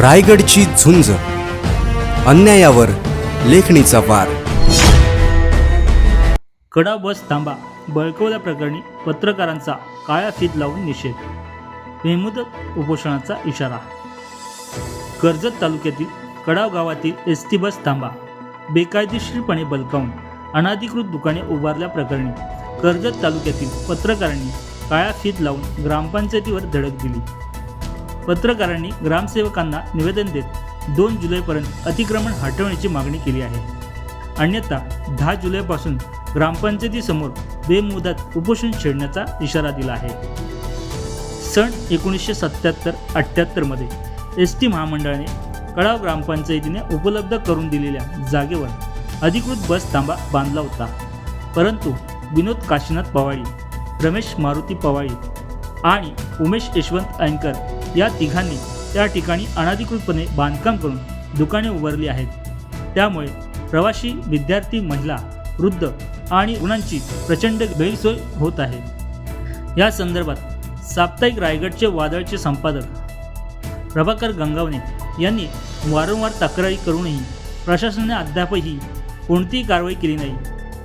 रायगडची झुंज. अन्यायावर लेखणीचा वार. कडा बस थांबा. बळकवल्याप्रकरणी पत्रकारांचा काळ्या फीत लावून निषेध. बेमुदत उपोषणाचा इशारा. कर्जत तालुक्यातील कडाव गावातील एस टी बस थांबा. बेकायदेशीरपणे बलकावून अनाधिकृत दुकाने उभारल्याप्रकरणी कर्जत तालुक्यातील पत्रकारांनी काळ्या फीत लावून ग्रामपंचायतीवर धडक दिली. पत्रकारांनी ग्रामसेवकांना निवेदन देत दोन जुलैपर्यंत अतिक्रमण हटवण्याची मागणी केली आहे. अन्यथा दहा जुलैपासून ग्रामपंचायतीसमोर बेमुदत उपोषण छेडण्याचा इशारा दिला आहे. सन एकोणीसशे सत्याहत्तर अठ्ठ्याहत्तरमध्ये एस टी महामंडळाने कडाव ग्रामपंचायतीने उपलब्ध करून दिलेल्या जागेवर अधिकृत बस थांबा बांधला होता. परंतु विनोद काशीनाथ पवाळी रमेश मारुती पवाळी आणि उमेश यशवंत अँकर या तिघांनी त्या ठिकाणी अनधिकृतपणे बांधकाम करून दुकाने उभारली आहेत. त्यामुळे प्रवासी विद्यार्थी महिला वृद्ध आणि रुग्णांची प्रचंड गैरसोय होत आहे. या संदर्भात साप्ताहिक रायगडचे वादळचे संपादक प्रभाकर गंगावणे यांनी वारंवार तक्रारी करूनही प्रशासनाने अद्यापही कोणतीही कारवाई केली नाही.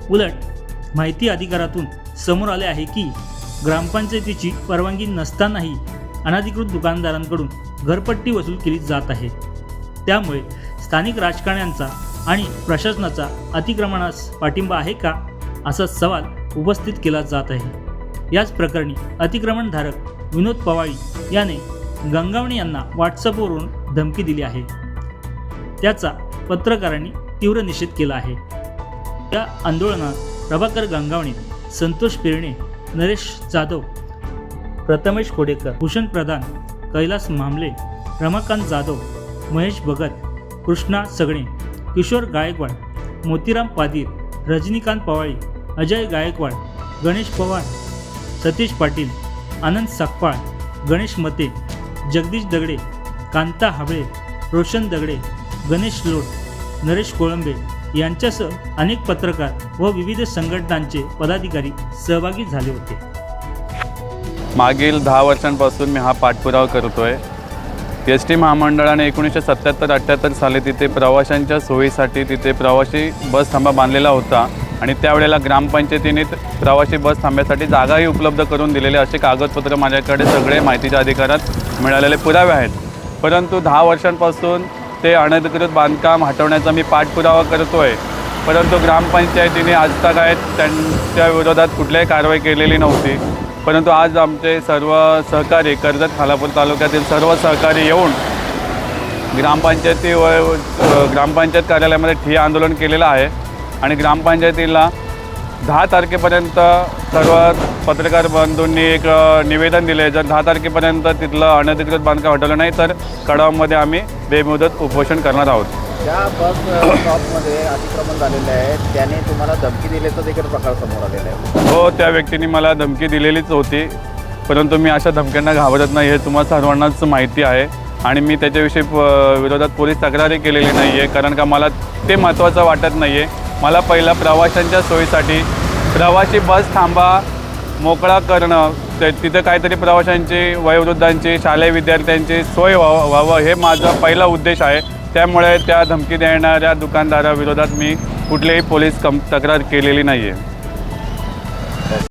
उलट माहिती अधिकारातून समोर आले आहे की ग्रामपंचायतीची परवानगी नसतानाही अनधिकृत दुकानदारांकडून घरपट्टी वसूल केली जात आहे. त्यामुळे स्थानिक राजकारण्यांचा आणि प्रशासनाचा अतिक्रमणास पाठिंबा आहे का असा सवाल उपस्थित केला जात आहे. याच प्रकरणी अतिक्रमणधारक विनोद पवाळी याने गंगावणे यांना व्हॉट्सअपवरून धमकी दिली आहे. त्याचा पत्रकारांनी तीव्र निषेध केला आहे. या आंदोलनात प्रभाकर गंगावणे संतोष पेरणे नरेश जाधव प्रथमेश कोडेकर भूषण प्रधान कैलास मामले रमाकांत जाधव महेश भगत कृष्णा सगणे किशोर गायकवाड मोतीराम पादीर रजनीकांत पवाळी अजय गायकवाड गणेश पवार सतीश पाटील आनंद सकपाळ गणेश मते जगदीश दगडे कांता हाबळे रोशन दगडे गणेश लोट नरेश कोळंबे यांच्यासह अनेक पत्रकार व विविध संघटनांचे पदाधिकारी सहभागी झाले होते. मागील दहा वर्षांपासून मी हा पाठपुरावा करतोय. एस टी महामंडळाने एकोणीसशे सत्याहत्तर अठ्ठ्याहत्तर साली तिथे प्रवाशांच्या सोयीसाठी तिथे प्रवासी बस थांबा बांधलेला होता आणि त्यावेळेला ग्रामपंचायतीने प्रवासी बस थांब्यासाठी जागाही उपलब्ध करून दिलेले असे कागदपत्र माझ्याकडे सगळे माहितीच्या अधिकारात मिळालेले पुरावे आहेत. परंतु दहा वर्षांपासून ते अनधिकृत बांधकाम हटवण्याचा मी पाठपुरावा करतो आहे परंतु ग्रामपंचायतीने आजतागायत त्यांच्या विरोधात कुठल्याही कारवाई केलेली नव्हती. परंतु आज आमचे सर्व सहकारी कर्जत खालापूर तालुक्यातील सर्व सहकारी येऊन ग्रामपंचायती व ग्रामपंचायत कार्यालयामध्ये ठिय्या आंदोलन केलेलं आहे. आणि ग्रामपंचायतीला दहा तारखेपर्यंत सर्व पत्रकार बंधूंनी एक निवेदन दिले जर दहा तारखेपर्यंत तिथलं अनधिकृत बांधकाम हटवलं नाही तर कडावमध्ये आम्ही बेमुदत उपोषण करणार आहोत. ज्या बस स्टॉपमध्ये अतिक्रमण झालेले आहे त्याने तुम्हाला धमकी दिल्याचा देखील प्रकार समोर आलेला आहे. हो त्या व्यक्तीने मला धमकी दिलेलीच होती. परंतु मी अशा धमक्यांना घाबरत नाही हे तुम्हाला सर्वांनाच माहिती आहे. आणि मी त्याच्याविषयी विरोधात पोलीस तक्रारी केलेली नाही आहे कारण का मला ते महत्त्वाचं वाटत नाही आहे मला पहिला प्रवाशांच्या सोयीसाठी. प्रवासी बस थांबा मोकळा करणं ते तिथं काहीतरी प्रवाशांची वयोवृद्धांची शालेय विद्यार्थ्यांची सोय व्हावं व्हावं हे माझा पहिला उद्देश आहे. त्यामुळे त्या धमकी देणाऱ्या दुकानदाराविरोधात मी कुठलीही पोलीस कम तक्रार केलेली नाही आहे